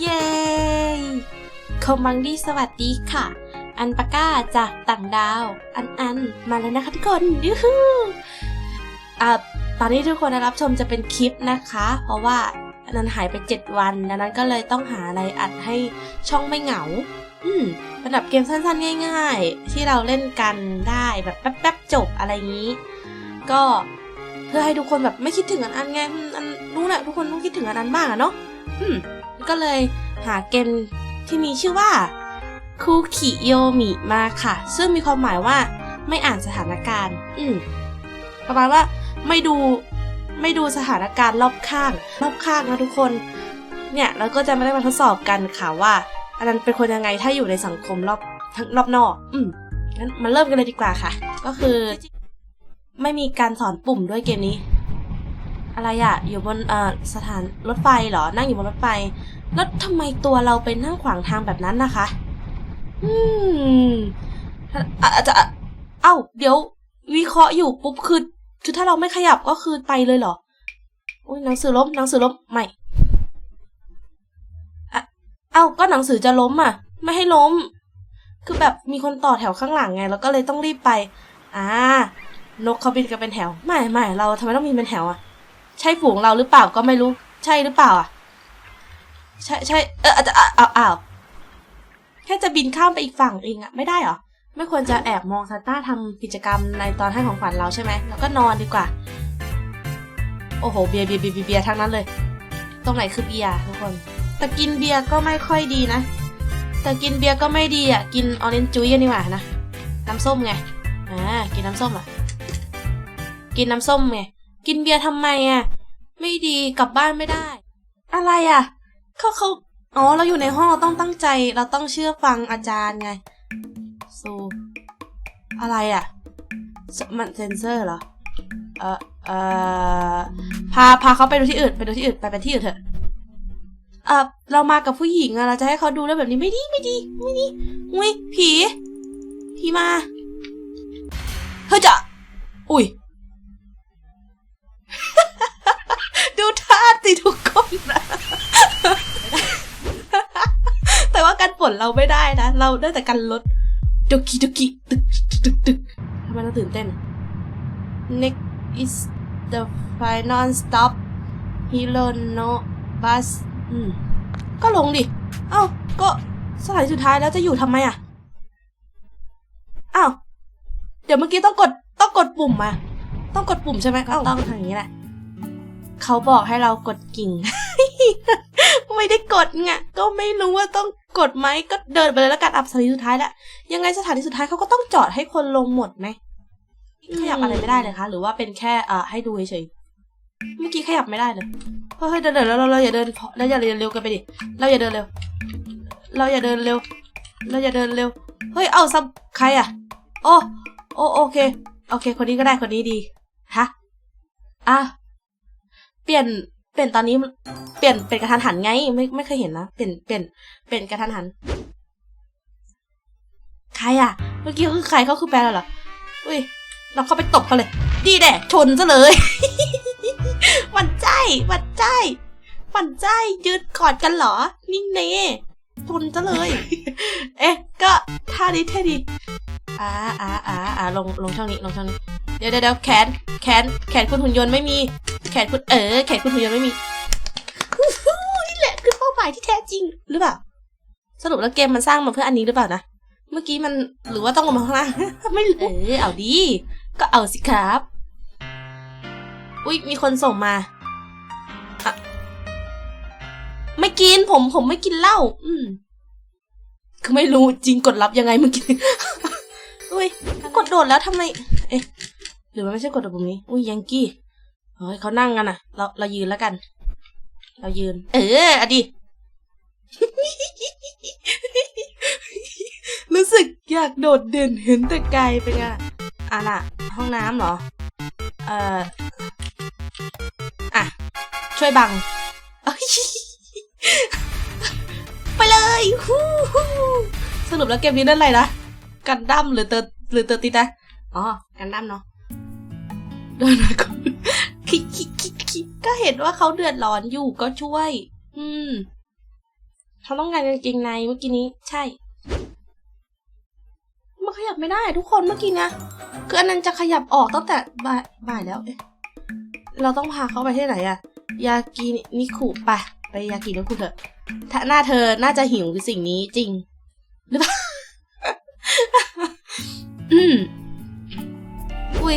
เย้คอมบังดีสวัสดีค่ะ อันปาก้าจากต่างดาว อันอันมาแล้วนะคะทุกคนยูฮูอ่าตอนนี้ทุกคนรับชมจะเป็นคลิปนะคะ เพราะว่าอันนั้นหายไป 7 วันดังนั้นก็เลยต้องหาอะไรอัดให้ช่องไม่เหงา อืมเป็นแบเกมสั้นๆ ง่าย ๆ ที่เราเล่นกันได้แบบแป๊บๆจบอะไรอย่างนี้ ก็เพื่อให้ทุกคนแบบไม่คิดถึงอันอันไงอันรู้แหละทุกคนต้องคิดถึงอันอันบ้างอะเนาะ อืม ก็เลยหาเกมที่มีชื่อว่าคูคิโยมิมาค่ะ ซึ่งมีความหมายว่าไม่อ่านสถานการณ์ อืมประมาณว่าไม่ดูไม่ดูสถานการณ์รอบข้าง รอบข้างนะทุกคน เนี่ยเราก็จะไม่ได้มาทดสอบกันค่ะว่า อันนั้นเป็นคนยังไงถ้าอยู่ในสังคมรอบทั้งรอบนอก อืมงั้นมาเริ่มกันเลยดีกว่าค่ะ ก็คือ ไม่มีการสอนปุ่มด้วยเกมนี้ อะไรอะอยู่บนเอ่อสถานรถไฟเหรอ นั่งอยู่บนรถไฟ แล้วทำไมตัวเราไปนั่งขวางทางแบบนั้นนะคะ อืมอาจจะเอ้า เดี๋ยว วิเคราะห์อยู่ปุ๊บคือคือถ้าเราไม่ขยับก็คือไปเลยเหรอ อุ้ยหนังสือล้มหนังสือล้มไม่เอ้าก็หนังสือจะล้มอะ ไม่ให้ล้ม คือแบบมีคนต่อแถวข้างหลังไง แล้วก็เลยต้องรีบไป อ่านกเขาบินกันเป็นแถว ไม่ไม่เราทำไมต้องบินเป็นแถวอะ ใช่ฝูงเราหรือเปล่าก็ไม่รู้ ใช่หรือเปล่าอะ ใช่ใช่เอออาจจะอ้าวอ้าวอ้าแค่จะบินข้ามไปอีกฝั่งเองอะไม่ได้หรอไม่ควรจะแอบมองซานต้าทำกิจกรรมในตอนให้ของขวัญเราใช่ไหมแล้วก็นอนดีกว่า โอ้โห เบียร์เบียร์เบียร์เบียร์ทั้งนั้นเลย ตรงไหนคือเบียร์ทุกคน แต่กินเบียร์ก็ไม่ค่อยดีนะ แต่กินเบียร์ก็ไม่ดีอะ กินออเรนจ์จุ้ยนดีกว่านะ น้ำส้มไง อ่า กินน้ำส้มอะ กินน้ำส้มไง กินเบียร์ทำไมอะ ไม่ดีกลับบ้านไม่ได้ อะไรอะเขาเขาอ๋อเราอยู่ในห้องเราต้องตั้งใจ เราต้องเชื่อฟังอาจารย์ไงซูอะไรอะสมันเซนเซอร์เหรอ เออเออพาพาเขาไปดูที่อื่นไปดูที่อื่นไปไปที่อื่นเถอะเออเรามากับผู้หญิงอะเราจะให้เขาดูแล้วแบบนี้ไม่ดีไม่ดีไม่ดีอุ้ยผีผีมาเฮ้ยจะอุ้ยาติทุกคนนะแต่ว่าการปลดเราไม่ได้นะ เราได้แต่การลดดุกิดุกิตึกตึกตึกตึกทำไมเราตื่นเต้น Next is the final stop Hiro no bus อืมก็ลงดิ เอ้า ก็สถานีสุดท้ายแล้วจะอยู่ทำไมอะ อ้าว เดี๋ยวเมื่อกี้ต้องกดต้องกดปุ่มมาต้องกดปุ่มใช่ไหมก็ต้องทางนี้แหละ เขาบอกให้เรากดกิ่ง ไม่ได้กดไงก็ไม่รู้ว่าต้องกดไหมก็เดินไปเลยแล้วกันอับสถานีสุดท้ายแล้วยังไงสถานีสุดท้ายเขาก็ต้องจอดให้คนลงหมดไหมขยับอะไรไม่ได้เลยคะ หรือว่าเป็นแค่อ่าให้ดูเฉยๆเมื่อกี้ขยับไม่ได้เลยเฮ้ยเดินเดินเราเราอย่าเดินเราอย่าเดินเร็วกันไปดิเราอย่าเดินเร็ว เราอย่าเดินเร็ว เราอย่าเดินเร็วเฮ้ยเอาซับใครอะโอ้โอโอเค โอเค คนนี้ก็ได้คนนี้ดีฮะอะ ปลี่ยนเปลี่ยนตอนนี้เปลี่ยนเป็นกระทันหันไง ไม่ไม่เคยเห็นนะเปลี่ยนเปลี่ยนเปลี่ยนกระทันหัน ใครอะ เมื่อกี้คือใครเขาคือแปลแล้วเหรออุ้ยเราเข้าไปตบเขาเลย ดีแด่ชนซะเลยมันใจมันใจมันใจยืดกอดกันเหรอ นิ่งเน่ชนซะเลย เอ๊ะ ก็ท่านี้เท่ดีอ่าอ่าอ่าอ่าลงลงช่องนี้ลงช่องนี้ เดี๋ยวเดี๋ยวเดี๋ยวแขน แขน แขนคุณหุ่นยนต์ไม่มี แขนคุณเออ แขนคุณหุ่นยนต์ไม่มีฮู้ฮู้นี่แหละคือเป้าหมายที่แท้จริงหรือเปล่า สรุปแล้วเกมมันสร้างมาเพื่ออันนี้หรือเปล่านะ เมื่อกี้มันหรือว่าต้องลงมาข้างล่าง ไม่รู้เออ เอาดี ก็เอาสิครับ อุ๊ย มีคนส่งมาอะไม่กินผม ผมไม่กินเหล้า อืมคือไม่รู้จริงกดรับยังไงเมื่อกี้อุ้ยกดโดดแล้วทำไม เอ๊ะ หรือมันไม่ใช่กดปุ่มนี้ อุ้ยยังกี้เฮ้ยเขานั่งกันอะ เราเรายืนแล้วกัน เรายืน เอออดีรู้สึกอยากโดดเด่นเห็นแต่ไกลไปไงอะล่ะ ห้องน้ำเหรอ เอ่อ อะ ช่วยบัง ไปเลยฮู้ฮู้สรุปแล้วเกมนี้นั่นอะไรนะ กันดั้มหรือเตอร์หรือเตอร์ติดนะอ๋อ กันดั้มเนาะ ด้วยนะก็คิดคิดคิดคิดก็เห็นว่าเขาเดือดร้อนอยู่ก็ช่วย อืมเขาต้องการกางเกงในเมื่อกี้นี้ ใช่ มันขยับไม่ได้ทุกคนเมื่อกี้นะคืออันนั้นจะขยับออกตั้งแต่บ่ายบ่ายแล้วเอ๊ะเราต้องพาเขาไปที่ไหนอะยากินิคุไปไปยากินิคุเถอะถ้าหน้าเธอน่าจะหิวสิ่งนี้จริง หรือเปล่า อืม อุ้ย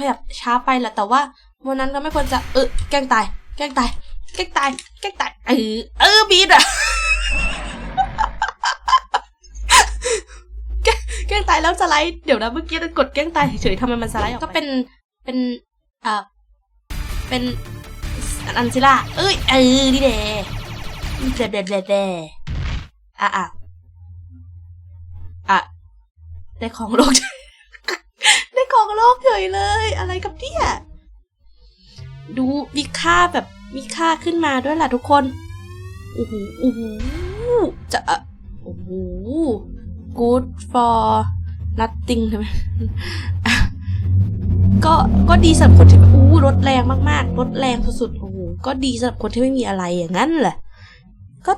ขยับช้าไปแหละแต่ว่าวันนั้นก็ไม่ควรจะเออแกล้งตาย แกล้งตาย แกล้งตาย แกล้งตาย เออเออบีดอะแกล้งตายแล้วสไลด์เดี๋ยวนะเมื่อกี้กดแกล้งตายเฉยๆทำไมมันสไลด์ออกไปก็เป็นเป็นอ่อเป็นอันซิล่าเอ้ยเออนี่เดเดเดเดเดอะอะอะได้ของโลก ของโลกเฉยเลย อะไรกับเนี่ยดูมีค่าแบบมีค่าขึ้นมาด้วยล่ะทุกคนโอ้โหโอ้โหจะโอ้โห good for nothing ใช่ไหมก็ก็ดีสำหรับคนที่อู้รถแรงมากๆรถแรงสุดๆโอ้โหก็ดีสำหรับคนที่ไม่มีอะไรอย่างนั้นแหละก็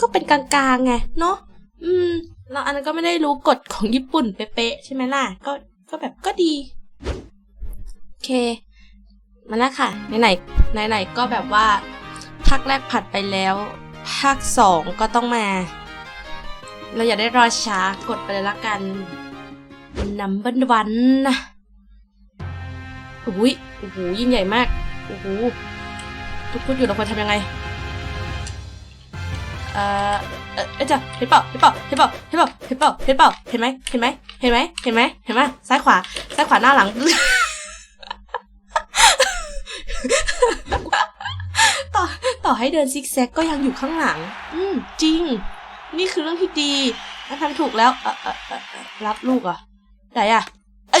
ก็เป็นกลางๆไงเนาะอืมเราอันนั้นก็ไม่ได้รู้กฎของญี่ปุ่นเป๊ะๆใช่ไหมล่ะก็ ก็แบบก็ดี โอเค มาแล้วค่ะ ไหนๆไหนก็แบบว่า ภาคแรกผัดไปแล้ว ภาคสองก็ต้องมา เราอย่าได้รอช้ากดไปเลยละกันนัมเบิลวันนะอุ้ยโอ้โหยิ่งใหญ่มากโอ้โหทุกคนอยู่เราควรทำยังไง เอ่อเออจ้ะเห็นเปล่าเห็นเปล่าเห็นเปล่าเห็นเปล่าเห็นเปล่าเห็นเปล่าเห็นไหมเห็นไหมเห็นไหมเห็นไหมเห็นไหมซ้ายขวาซ้ายขวาหน้าหลังต่อต่อให้เดินซิกแซกก็ยังอยู่ข้างหลัง อืมจริง นี่คือเรื่องที่ดีทำถูกแล้วเออเออเออเอรับลูกอะไหนอะเอ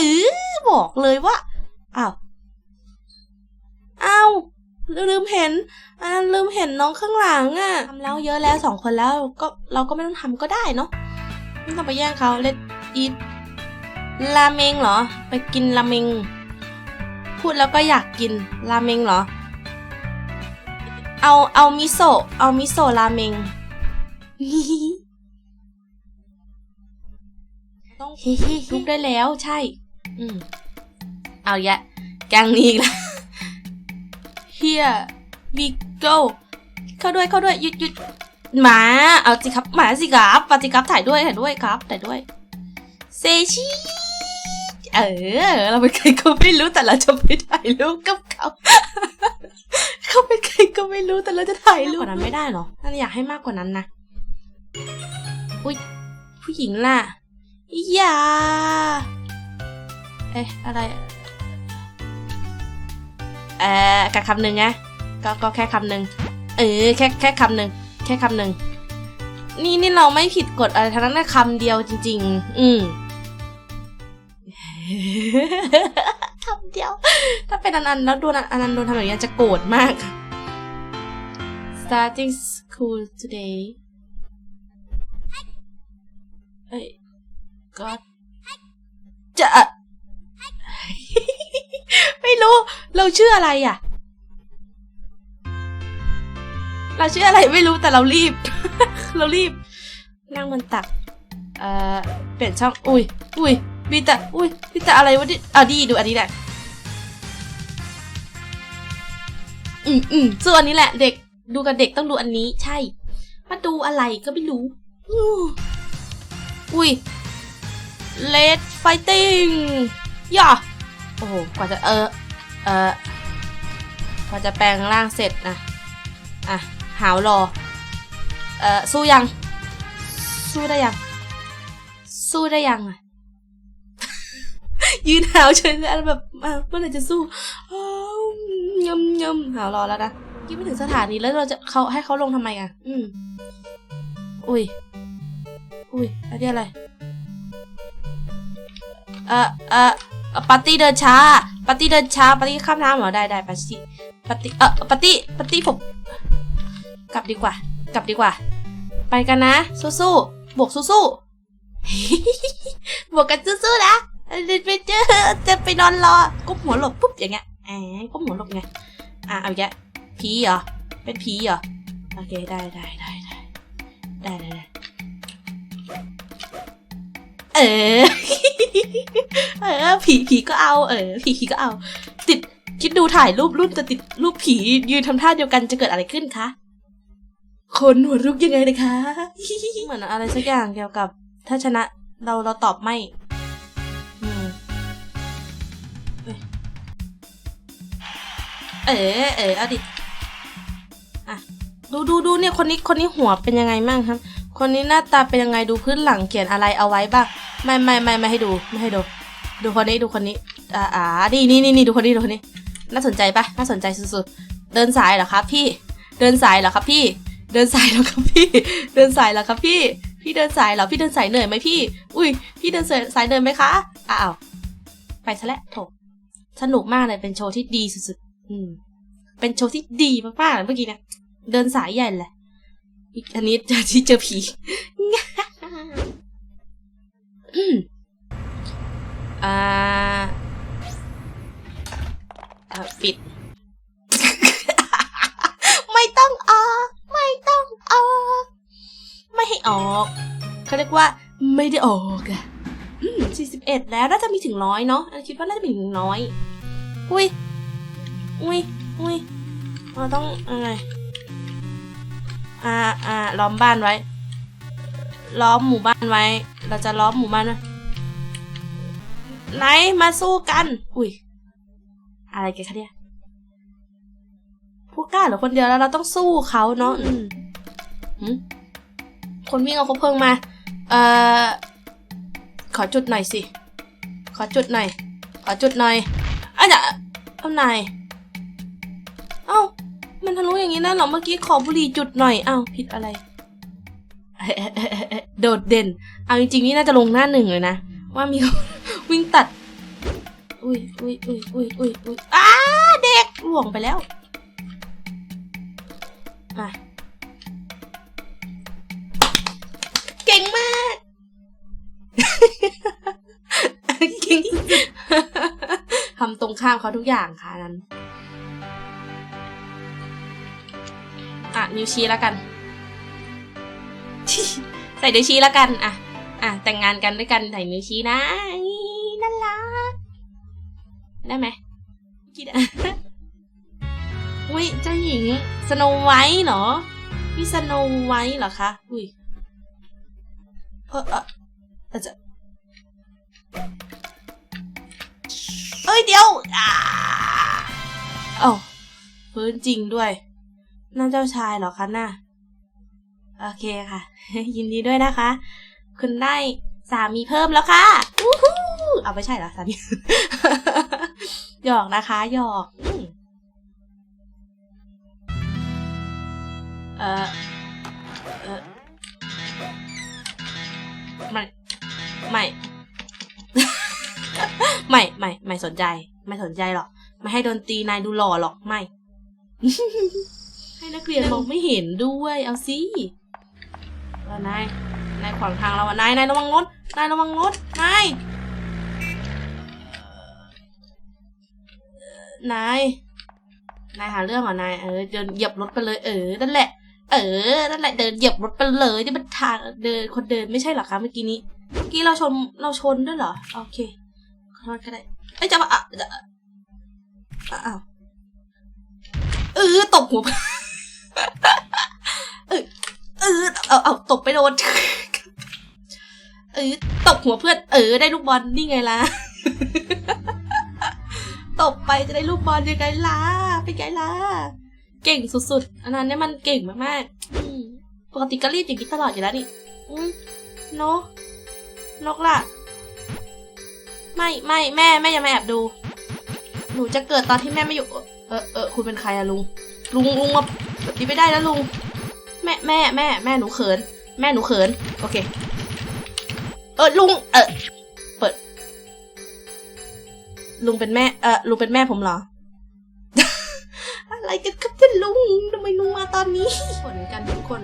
อบอกเลยว่าอ้าวอ้าว ลืมเห็นอันนั้นลืมเห็นน้องข้างหลังอะ่ะทำแล้วเยอะแล้วสองคนแล้วก็เราก็ไม่ต้องทำก็ได้เนาะไม่ต้องไปแย่งเขาเลดอีทราเมงเหรอ ไปกินราเมง พูดแล้วก็อยากกินราเมงเหรอ เอาเอามิโซะเอามิโซะราเมงต้องลุกได้แล้วใช่ อืมเอาแยะแกงนี้อีกแล้ว Here we go เข้าด้วยเข้าด้วยหยุดหยุดหมาเอาสิครับหมาสิครับปฏิครับถ่ายด้วยถ่ายด้วยครับถ่ายด้วยเซชิเออ เราเป็นใครก็ไม่รู้แต่เราจะไปถ่ายรูปกับเขาเขาเป็นใครก็ไม่รู้แต่เราจะถ่ายรูปกว่านั้นไม่ได้เหรอน่าอยากให้มากกว่านั้นนะอุ้ยผู้หญิงล่ะอย่าเอ๊ะอะไร เอ่อแค่คำหนึ่งไงก็ก็แค่คำหนึ่งเออแค่แค่คำหนึ่งแค่คำหนึ่งนี่นี่เราไม่ผิดกฎอะไรทั้งนั้นคำเดียวจริง ๆ อืมคำเดียว ถ้าเป็นอันนันแล้วโดนอันนันโดนทำแบบนี้จะโกรธมาก starting school today เอ้ยก็จะ ไม่รู้ เราชื่ออะไรอะ เราชื่ออะไรไม่รู้แต่เรารีบ เรารีบ นั่งบนตัก เอ่อ เปลี่ยนช่อง อุ้ย อุ้ย มีแต่ อุ้ย มีแต่อะไรวะดิอะดีดูอันนี้แหละ อืมอืมส่วนนี้แหละ เด็ก ดูกับเด็กต้องดูอันนี้ ใช่ มาดูอะไรก็ไม่รู้ อุ้ย Let's fighting ย่า โอ้โห กว่าจะเออ เออกว่าจะแปลงร่างเสร็จนะอะ หาวรอ เออสู้ยัง สู้ได้ยัง สู้ได้ยังอะยืนหาวเฉยเลยแบบเมื่อไหร่จะสู้อ้าวยำยำหาวรอแล้วนะยี่ไม่ถึงสถานีแล้วเราจะเขาให้เขาลงทำไมอะ อืม อุ้ย อุ้ยอันนี้อะไร เออเออเอ่อ ปาร์ตี้เดินช้าปาร์ตี้เดินช้าปาร์ตี้ข้ามน้ำเหรอได้ได้ปาร์ตี้ปาร์ตี้เออปาร์ตี้ปาร์ตี้ผมกลับดีกว่า กลับดีกว่า ไปกันนะ สู้ๆบวกสู้ๆบวกกันสู้ๆนะเดี๋ยวไปเจอจะไปนอนรอก้มหัวหลบปุ๊บอย่างเงี้ยแอบก้มหัวหลบไงอะเอาแยะผีเหรอเป็นผีเหรอโอเคได้ได้ได้ได้ได้ได้ เออ เออ ผีผีก็เอา เออ ผีผีก็เอา ติดคิดดูถ่ายรูปรุ่นจะติดรูปผียืนทำท่าเดียวกันจะเกิดอะไรขึ้นคะคนหัวรุกยังไงนะคะเหมือนอะไรสักอย่างเกี่ยวกับ ถ้าชนะเราเราตอบไม่อืมเออเออเอาดิอะดูดูดูเนี่ยคนนี้คนนี้หัวเป็นยังไงมั่งครับ คนนี้หน้าตาเป็นยังไงดูพื้นหลังเขียนอะไรเอาไว้บ้าง ไม่ไม่ไม่ไม่ให้ดูไม่ให้ดู ดูคนนี้ดูคนนี้อ่าอ่าดีนี่นี่นี่ดูคนนี้ดูคนนี้ น่าสนใจปะน่าสนใจสุดๆเดินสายเหรอครับ พี่ เดินสายเหรอครับพี่ เดินสายเหรอครับพี่ เดินสายเหรอครับพี่ พี่เดินสายเหรอพี่เดินสายเหนื่อยไหมพี่ อุ้ย พี่เดินสายเดินไหมคะอ้าวไปซะแล้วโถสนุกมากเลยเป็นโชว์ที่ดีสุดๆอืมเป็นโชว์ที่ดีมากๆเมื่อกี้เนี่ยเดินสายใหญ่เลยอันนี้จะที่เจอผี อ่าปิด ไม่ต้องออก ไม่ต้องออก ไม่ให้ออก เขาเรียกว่า ไม่ได้ออกอะสี่สิบเอ็ดแล้วน่าจะมีถึงร้อยเนาะคิดว่าน่าจะมีถึงร้อยอุ้ยอุ้ยอุ้ยเราต้องอะไรอ่าอ่าล้อมบ้านไว้ ล้อมหมู่บ้านไว้ เราจะล้อมหมู่บ้านไว้ไหนมาสู้กัน อุ้ย อะไรกันคะเนี่ย ผู้กล้าเหรือคนเดียวแล้วเราต้องสู้เขาเนาะอืมหืมคนวิ่งเอาคบเพลิงมา เอ่อ ขอจุดหน่อยสิ ขอจุดหน่อย ขอจุดหน่อยอะเดี๋ยวเอาไหนายเอ้า มันทะลุอย่างนี้นะเหรอ เมื่อกี้ขอบุหรี่จุดหน่อย เอ้า ผิดอะไร โดดเด่น เอาจริงๆนี่น่าจะลงหน้าหนึ่งเลยนะ ว่ามีวิ่งตัด อุ้ยอุ้ยอุ้ยอุ้ยอุ้ยอุ้ยอ้าเด็กหลวงไปแล้วมาเก่งมากเก่งทำตรงข้ามเขาทุกอย่างค่ะนั้นอะ นิ้วชี้แล้วกัน ใส่นิ้วชี้แล้วกันอะ อะแต่งงานกันด้วยกันใส่นิ้วชี้นะน่ารักได้ไหมคิดอุ้ยเจ้าหญิงสโนไวท์เหรอพี่สโนไวท์เหรอคะอุ้ยเออเอออาจจะเอ้ยเดี๋ยวอ่าเอ้าพื้นจริงด้วยนั่นเจ้าชายเหรอคะน่ะโอเคค่ะ ยินดีด้วยนะคะ คุณได้สามีเพิ่มแล้วค่ะวู้ฮู้เอาไม่ใช่เหรอสามีหยอกนะคะหยอกเออเออไม่ไม่ไม่ไม่ไม่สนใจ ไม่สนใจหรอกไม่ให้ดนตรีนายดูหล่อหรอกไม่ ให้นักเรียนมองไม่เห็นด้วย เอาสิแล้วนาย นายขวางทางเราอะนายนายระวังรถนายระวังรถนายนายนายหาเรื่องเหรอนายเออเดินเหยียบรถไปเลยเออนั่นแหละ เออนั่นแหละเดินเหยียบรถไปเลยนี่มันทางเดินคนเดินไม่ใช่เหรอคะเมื่อกี้นี้เมื่อกี้เราชนเราชนด้วยเหรอโอเคขอโทษก็ได้เอ้ยจะมาอะจะอ้าวเออตบหัวเออเออเอาเอาตบไปโดน เออตบหัวเพื่อนเออได้ลูกบอลนี่ไงล่ะตบไปจะได้ลูกบอลยังไงล่ะเป็นไงล่ะเก่งสุดๆ อันนั้นเนี่ยมันเก่งมากๆปกติก็รีบอย่างนี้ตลอดอยู่แล้วนี่นาะนกล่ะ ไม่ไม่แม่แม่อย่ามาแอบดู หนูจะเกิดตอนที่แม่ไม่อยู่ เออเออคุณเป็นใครอะลุง ลุงลุงมาแบบนี้ไม่ได้นะลุง แม่แม่แม่แม่หนูเขิน แม่หนูเขิน โอเค เออลุง เออเปิด ลุงเป็นแม่ เออลุงเป็นแม่ผมเหรอ อะไรกันครับท่านลุงทำไมลุงมาตอนนี้ผลกันทุกคน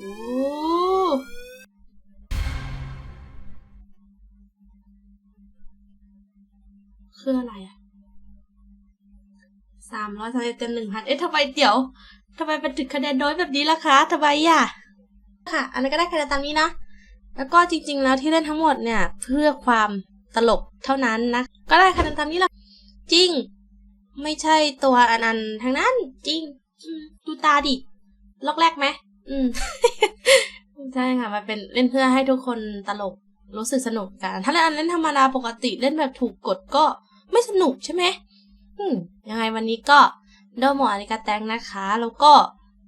โอ้คืออะไรอะสามร้อยสามสิบเต็มหนึ่งพันเอ๊ะทำไมเดี๋ยวทำไมเป็นถึงคะแนนน้อยแบบนี้ล่ะคะทำไมอะ ค่ะ อันนั้นก็ได้คะแนนตามนี้นะ แล้วก็จริง ๆ แล้วที่เล่นทั้งหมดเนี่ยเพื่อความตลกเท่านั้นนะ ก็ได้คะแนนตามนี้ละจริง ไม่ใช่ตัวอันอันๆทั้งนั้น จริงดูตาดิ ลอกแรกไหมอืมใช่ค่ะ มันเป็นเล่นเพื่อให้ทุกคนตลกรู้สึกสนุกกัน ถ้าเล่นอันเล่นธรรมดาปกติเล่นแบบถูกกดก็ไม่สนุกใช่ไหมอืมยังไงวันนี้ก็โดโมอาริกาแตงนะคะ แล้วก็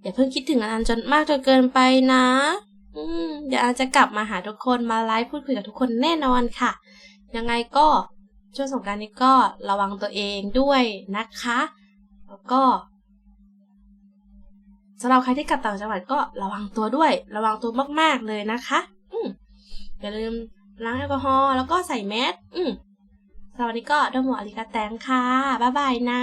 อย่าเพิ่งคิดถึงอันจนมากจนเกินไปนะ อืมเดี๋ยวอาจจะกลับมาหาทุกคนมาไลฟ์พูดคุยกับทุกคนแน่นอนค่ะ ยังไงก็ช่วงสงการนี้ก็ระวังตัวเองด้วยนะคะ แล้วก็สำหรับใครที่กลับต่างจังหวัดก็ระวังตัวด้วย ระวังตัวมาก ๆ เลยนะคะ อืมอย่าลืมล้างแอลกอฮอล์แล้วก็ใส่แมสอืมสำหรับวันนี้ก็ดมหมออาริกาแตงค่ะ บ๊ายบายนะ